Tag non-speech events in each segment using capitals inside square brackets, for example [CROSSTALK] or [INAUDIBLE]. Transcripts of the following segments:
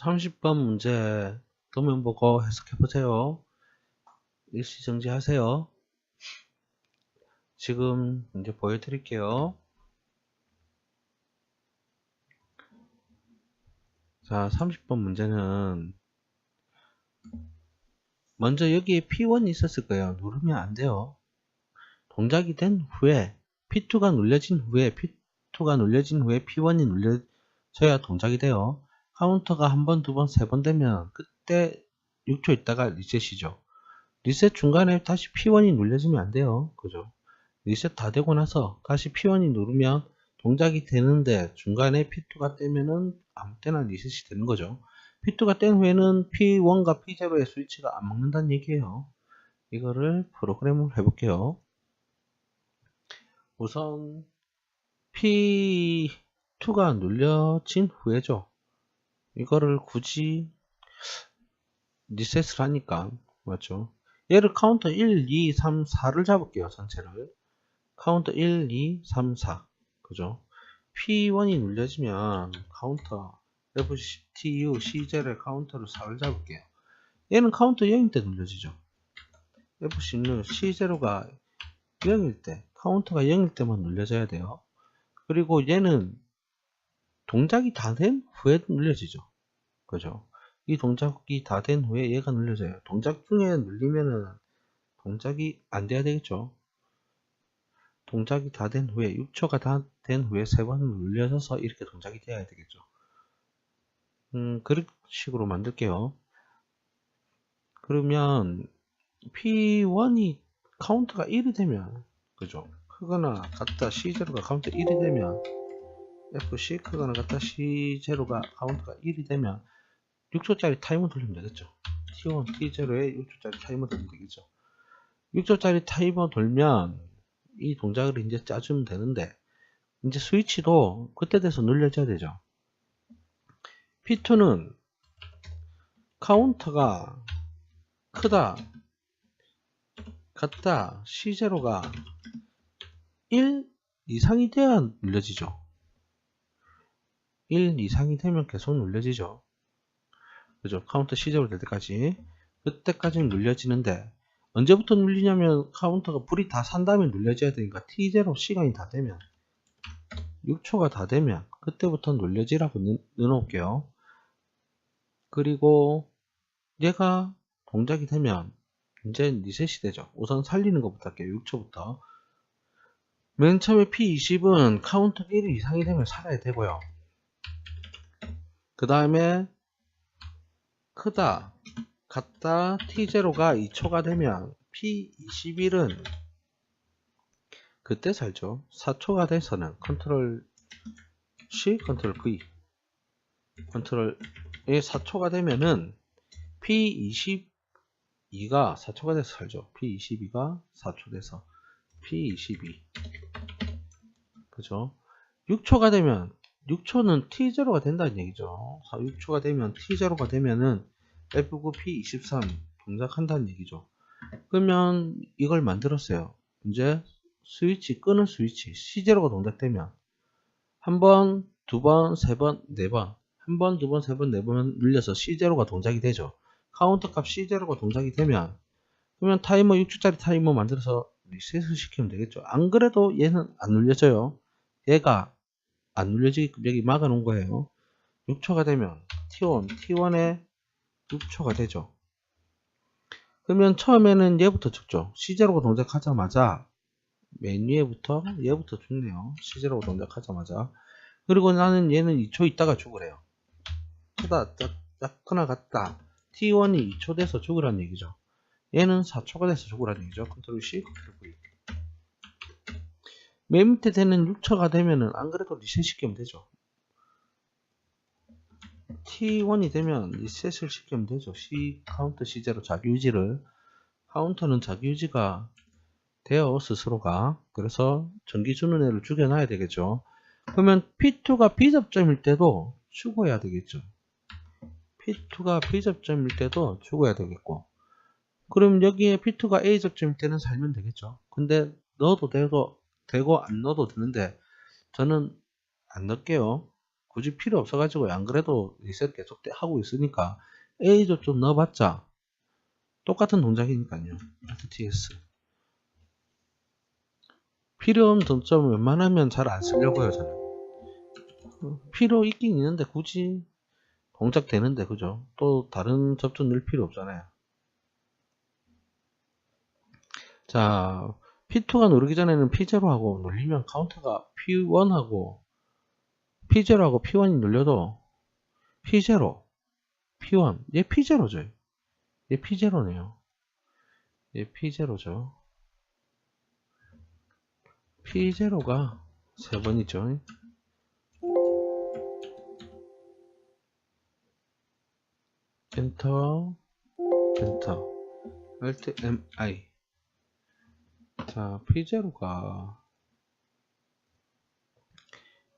30번 문제 도면 보고 해석해 보세요. 일시 정지 하세요. 지금 이제 보여드릴게요. 자, 30번 문제는 먼저 여기에 P1이 있었을 거예요. 누르면 안 돼요. 동작이 된 후에 P2가 눌려진 후에 P2가 눌려진 후에 P1이 눌려져야 동작이 돼요. 카운터가 한 번, 두 번, 세 번 되면 그때 6초 있다가 리셋이죠. 리셋 중간에 다시 P1이 눌려지면 안 돼요. 그죠? 리셋 다 되고 나서 다시 P1이 누르면 동작이 되는데 중간에 P2가 떼면은 아무 때나 리셋이 되는 거죠. P2가 뗀 후에는 P1과 P0의 스위치가 안 먹는다는 얘기예요. 이거를 프로그램을 해볼게요. 우선 P2가 눌려진 후에죠. 이거를 굳이 리셋을 하니까 맞죠? 얘를 카운터 1, 2, 3, 4를 잡을게요. 전체를 카운터 1, 2, 3, 4 그죠? P1이 눌려지면 카운터 FTU, C0의 카운터를 4를 잡을게요. 얘는 카운터 0일 때 눌려지죠. F16, C0가 0일 때, 카운터가 0일 때만 눌려져야 돼요. 그리고 얘는 동작이 다 된 후에 눌려지죠. 그죠? 이 동작이 다 된 후에 얘가 눌려져요. 동작 중에 눌리면은 동작이 안 돼야 되겠죠. 동작이 다 된 후에 6초가 다 된 후에 세 번 눌려져서 이렇게 동작이 돼야 되겠죠. 음, 그런 식으로 만들게요. 그러면 P1이 카운트가 1이 되면 그죠? 크거나 같다 C0가 카운트 1이 되면 FC 크거나 같다 C0가 카운트가 1이 되면 6초짜리 타이머 돌리면 되겠죠. T1, T0에 6초짜리 타이머 돌리면 되겠죠. 6초짜리 타이머 돌면 이 동작을 이제 짜주면 되는데 이제 스위치도 그때 돼서 눌려져야 되죠. P2는 카운터가 크다, 같다, C0가 1 이상이 돼야 눌려지죠. 1 이상이 되면 계속 눌려지죠. 그죠? 카운터 C0 될 때까지. 그때까지는 눌려지는데, 언제부터 눌리냐면 카운터가 불이 다 산 다음에 눌려져야 되니까 T0 시간이 다 되면 6초가 다 되면 그때부터 눌려지라고 넣어놓을게요. 그리고 얘가 동작이 되면 이제 리셋이 되죠. 우선 살리는 것부터 할게요. 6초부터. 맨 처음에 P20은 카운터 1 이상이 되면 살아야 되고요. 그 다음에 크다, 같다, T0가 2초가 되면 P21은 그때 살죠. 4초가 돼서는 컨트롤 C, 컨트롤 V 컨트롤 에 4초가 되면은 P22가 4초가 돼서 살죠. P22가 4초 돼서 P22 그죠? 6초가 되면 6초는 T0가 된다는 얘기죠. 6초가 되면 T0가 되면은 F9 P23 동작한다는 얘기죠. 그러면 이걸 만들었어요. 이제 스위치 끄는 스위치 C0가 동작되면 한 번, 두 번, 세 번, 네 번, 한 번, 두 번, 세 번, 네 번 눌려서 C0가 동작이 되죠. 카운터 값 C0가 동작이 되면 그러면 타이머 6초짜리 타이머 만들어서 리셋을 시키면 되겠죠. 안 그래도 얘는 안 눌려져요. 얘가 안 눌려지게끔 여기 막아 놓은 거예요. 6초가 되면 T1, T1에 6초가 되죠. 그러면 처음에는 얘부터 죽죠. C0가 동작하자마자 맨 위에부터 얘부터 죽네요. C0가 동작하자마자. 그리고 나는 얘는 2초 있다가 죽으래요. 크다, 작거나 같다. T1이 2초 돼서 죽으라는 얘기죠. 얘는 4초가 돼서 죽으라는 얘기죠. 컨트롤 C, 컨트롤 V. 맨 밑에 되는 6초가 되면은 안 그래도 리셋 시키면 되죠. T1이 되면 리셋을 시키면 되죠. C 카운터 C0 자기 유지를 카운터는 자기 유지가 돼요 스스로가 그래서 전기 주는 애를 죽여놔야 되겠죠. 그러면 P2가 B접점일 때도 죽어야 되겠죠. P2가 B접점일 때도 죽어야 되겠고 그럼 여기에 P2가 A접점일 때는 살면 되겠죠. 근데 넣어도 되고, 되고 안 넣어도 되는데 저는 안 넣을게요. 굳이 필요 없어가지고 안 그래도 리셋 계속 때- 하고 있으니까 A도 좀 넣어봤자 똑같은 동작이니까요. TS 필요 없는 동점 웬만하면 잘 안 쓰려고요 저는. 어, 필요 있긴 있는데 굳이 동작 되는데 그죠? 또 다른 접점 넣을 필요 없잖아요. 자 P2가 누르기 전에는 P0하고 눌리면 카운터가 P1하고 P0하고 P1이 눌려도 P0, P1, 얘 P0죠. 얘 P0네요. 얘 P0죠. P0가 세 번이죠. 엔터, 엔터, Alt MI. 자, P0가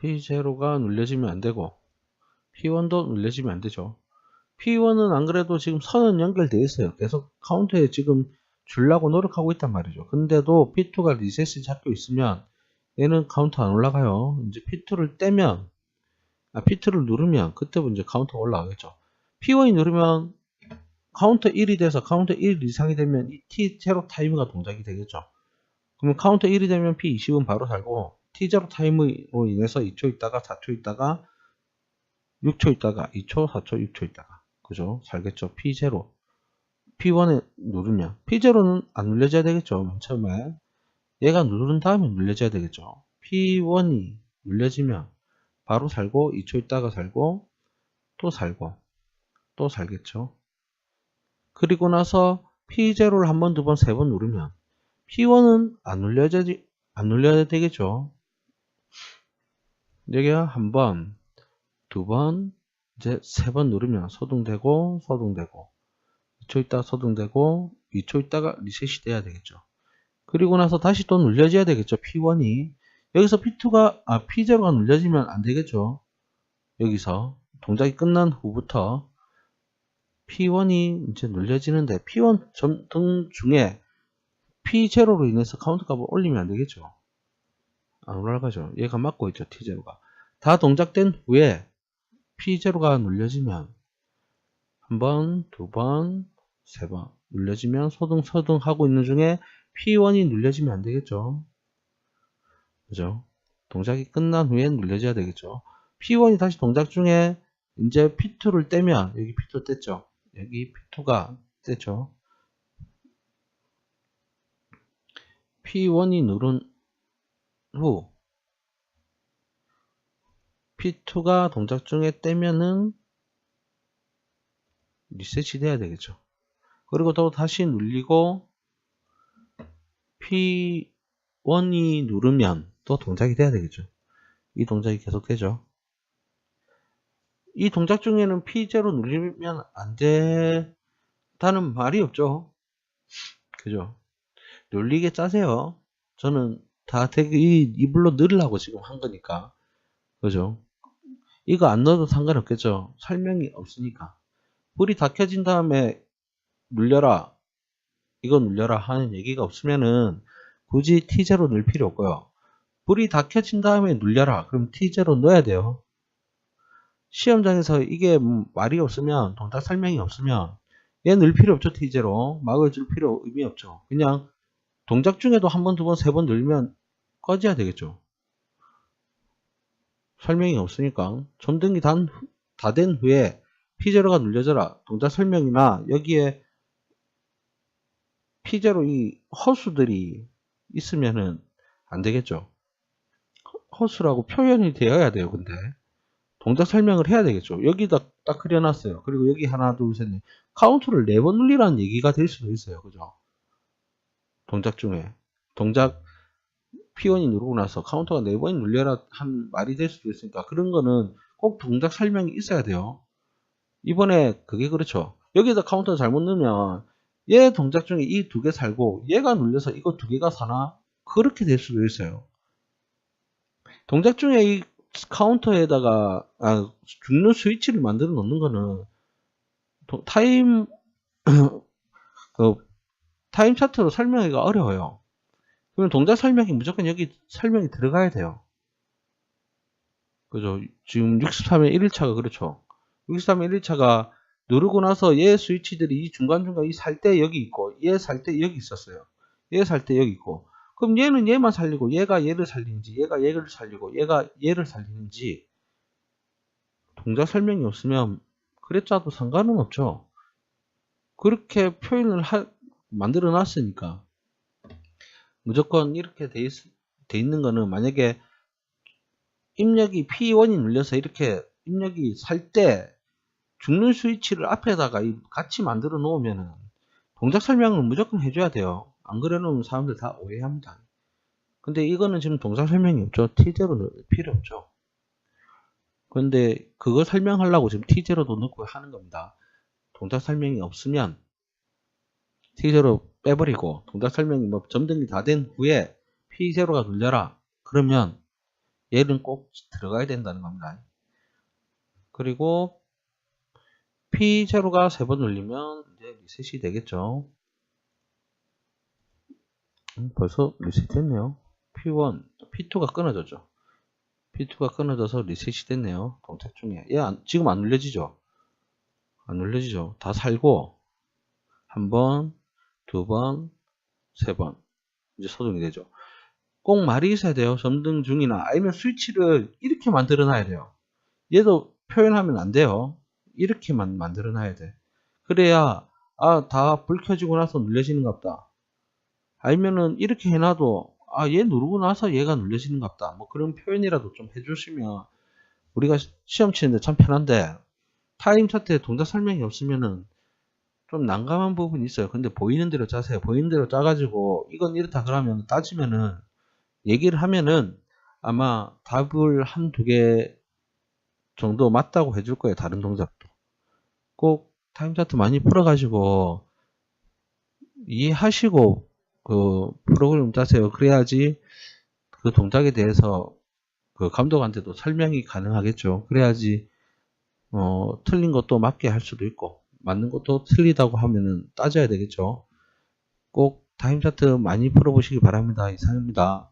P0가 눌려지면 안 되고 P1도 눌려지면 안 되죠. P1은 안 그래도 지금 선은 연결되어 있어요. 계속 카운터에 지금 주려고 노력하고 있단 말이죠. 근데도 P2가 리셋이 잡혀 있으면 얘는 카운터 안 올라가요. 이제 P2를 떼면 아, P2를 누르면 그때부터 이제 카운터 올라가겠죠. P1이 누르면 카운터 1이 돼서 카운터 1 이상이 되면 이 T0 타이머가 동작이 되겠죠. 그러면 카운터 1이 되면 P20은 바로 살고 T0 타임으로 인해서 2초 있다가 4초 있다가 6초 있다가 2초, 4초, 6초 있다가 그죠? 살겠죠? P0 P1에 누르면 P0는 안 눌려져야 되겠죠? 맨 처음에 얘가 누른 다음에 눌려져야 되겠죠? P1이 눌려지면 바로 살고 2초 있다가 살고 또 살고 또 살겠죠? 그리고 나서 P0를 한 번, 두 번, 세 번 누르면 P1은 안 눌려야, 안 눌려야 되겠죠. 여기가 한 번, 두 번, 이제 세 번 누르면 소등되고, 소등되고, 2초 있다가 소등되고, 2초 있다가 리셋이 돼야 되겠죠. 그리고 나서 다시 또 눌려져야 되겠죠. P1이. 여기서 P2가, 아, P0가 눌려지면 안 되겠죠. 여기서. 동작이 끝난 후부터 P1이 이제 눌려지는데, P1 등 중에 P0로 인해서 카운트 값을 올리면 안 되겠죠. 안 올라가죠. 얘가 막고 있죠. T0가. 다 동작된 후에 P0가 눌려지면 한 번, 두 번, 세 번 눌려지면 소등 소등 하고 있는 중에 P1이 눌려지면 안 되겠죠. 그죠? 동작이 끝난 후에 눌려져야 되겠죠. P1이 다시 동작 중에 이제 P2를 떼면 여기 P2 뗐죠. 여기 P2가 뗐죠. P1이 누른 후 P2가 동작 중에 떼면은 리셋이 돼야 되겠죠. 그리고 또 다시 눌리고 P1이 누르면 또 동작이 돼야 되겠죠. 이 동작이 계속 되죠. 이 동작 중에는 P0 눌리면 안 된다는 말이 없죠. 그죠? 눌리게 짜세요. 저는 다 되게 이, 이불로 넣으려고 지금 한 거니까. 그죠? 이거 안 넣어도 상관없겠죠. 설명이 없으니까. 불이 다 켜진 다음에 눌려라. 이거 눌려라 하는 얘기가 없으면은 굳이 T0 넣을 필요 없고요. 불이 다 켜진 다음에 눌려라. 그럼 T0 넣어야 돼요. 시험장에서 이게 말이 없으면 동작 설명이 없으면 얘 넣을 필요 없죠. T0 막아줄 필요 의미 없죠. 그냥 동작 중에도 한 번, 두 번, 세 번 늘면 꺼져야 되겠죠. 설명이 없으니까 점등이 다 된 후에 P0가 눌려져라. 동작 설명이나 여기에 P0 이 허수들이 있으면은 안 되겠죠. 허수라고 표현이 되어야 돼요. 근데 동작 설명을 해야 되겠죠. 여기다 딱 그려놨어요. 그리고 여기 하나, 둘, 셋, 넷. 카운트를 네 번 눌리라는 얘기가 될 수도 있어요. 그죠? 동작 중에. 동작 P1이 누르고 나서 카운터가 네 번이 눌려라 한 말이 될 수도 있으니까 그런 거는 꼭 동작 설명이 있어야 돼요. 이번에 그게 그렇죠. 여기서 카운터 잘못 넣으면 얘 동작 중에 이 두 개 살고 얘가 눌려서 이거 두 개가 사나? 그렇게 될 수도 있어요. 동작 중에 이 카운터에다가 아, 죽는 스위치를 만들어 놓는 거는 타임 [CLEARS THROAT] 그 타임 차트로 설명하기가 어려워요. 그러면 동작 설명이 무조건 여기 설명이 들어가야 돼요. 그죠? 지금 63의 1일차가 그렇죠. 63의 1일차가 누르고 나서 얘 스위치들이 이 중간중간 이 살 때 여기 있고 얘 살 때 여기 있었어요. 얘 살 때 여기 있고 그럼 얘는 얘만 살리고 얘가 얘를 살리는지 얘가 얘를 살리고 얘가 얘를 살리는지 동작 설명이 없으면 그랬자도 상관은 없죠. 그렇게 표현을 하, 만들어 놨으니까 무조건 이렇게 돼, 있, 돼 있는 거는 만약에 입력이 P1이 눌려서 이렇게 입력이 살 때 죽는 스위치를 앞에다가 같이 만들어 놓으면은 동작 설명을 무조건 해줘야 돼요. 안 그래 놓으면 사람들 다 오해합니다. 근데 이거는 지금 동작 설명이 없죠. T0도 필요 없죠. 근데 그거 설명하려고 지금 T0도 넣고 하는 겁니다. 동작 설명이 없으면 T0 빼버리고 동작 설명이 뭐 점등이 다 된 후에 P0가 눌려라. 그러면 얘는 꼭 들어가야 된다는 겁니다. 그리고 P0가 세 번 눌리면 이제 리셋이 되겠죠. 음, 벌써 리셋 됐네요. P1, P2가 끊어졌죠. P2가 끊어져서 리셋이 됐네요. 동작 중에. 얘 안, 지금 안 눌려지죠? 안 눌려지죠? 다 살고 한 번, 두 번, 세 번. 이제 소등이 되죠. 꼭 말이 있어야 돼요. 점등 중이나 아니면 스위치를 이렇게 만들어 놔야 돼요. 얘도 표현하면 안 돼요. 이렇게만 만들어 놔야 돼. 그래야 아, 다 불 켜지고 나서 눌려지는 갑다. 아니면은 이렇게 해놔도 아, 얘 누르고 나서 얘가 눌려지는 갑다. 뭐 그런 표현이라도 좀 해주시면 우리가 시험 치는데 참 편한데 타임 차트에 동작 설명이 없으면은 좀 난감한 부분이 있어요. 근데 보이는 대로 짜세요. 보이는 대로 짜가지고 이건 이렇다 그러면 따지면은 얘기를 하면은 아마 답을 한 두 개 정도 맞다고 해줄 거예요. 다른 동작도. 꼭 타임 차트 많이 풀어가지고 이해하시고 그 프로그램 짜세요. 그래야지 그 동작에 대해서 그 감독한테도 설명이 가능하겠죠. 그래야지 어, 틀린 것도 맞게 할 수도 있고 맞는 것도 틀리다고 하면은 따져야 되겠죠. 꼭 타임 차트 많이 풀어보시기 바랍니다. 이상입니다.